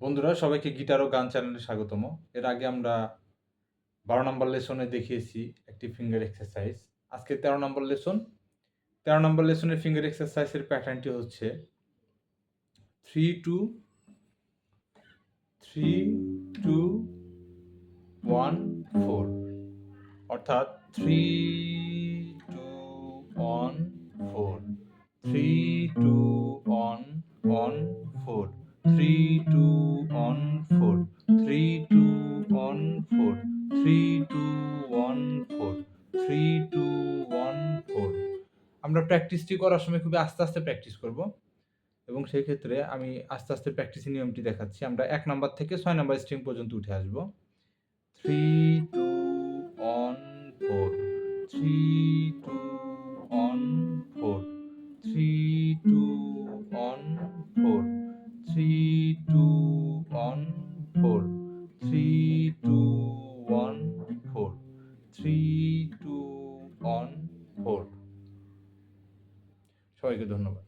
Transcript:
বন্ধুরা, সবাইকে গিটার ও গান চ্যানেলে স্বাগতম। এর আগে আমরা বারো নম্বর লেসনে দেখিয়েছি একটি ফিঙ্গার এক্সারসাইজ আজকে তেরো নম্বর লেসন। তেরো নম্বর লেসনের ফিঙ্গার এক্সারসাইজের প্যাটার্নটি হচ্ছে three two three two one four অর্থাৎ three three two one four three two one four three two one four three two one four আমরা প্র্যাকটিসটি করার সময় খুবই আস্তে আস্তে প্র্যাকটিস করব। এবং সেই ক্ষেত্রে আমি আস্তে আস্তে প্র্যাকটিসের নিয়মটি দেখাচ্ছি। আমরা এক নাম্বার থেকে ছয় নাম্বার স্ট্রিং পর্যন্ত উঠে আসব। Three two one four three two one four three two one four three two one four সবাইকে ধন্যবাদ।